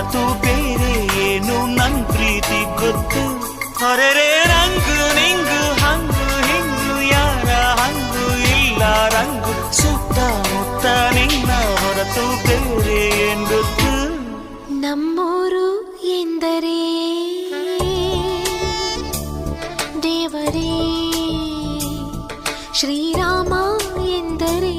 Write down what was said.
ಹೊರತು ಬೇರೆ ಏನು ನನ್ ಪ್ರೀತಿ ಗೊತ್ತು? ಹೊರರೆ ರಂಗು ನಿಂಗು, ಹಂಗು ಹಿಂಗು, ಯಾರ ಹಂಗು ಇಲ್ಲ ರಂಗು? ಸುತ್ತ ಮುತ್ತ ನಿನ್ನ ಹೊರತು ಬೇರೆ ಎಂದು ನಮ್ಮೂರು ಎಂದರೆ ದೇವರೇ, ಶ್ರೀರಾಮ ಎಂದರೆ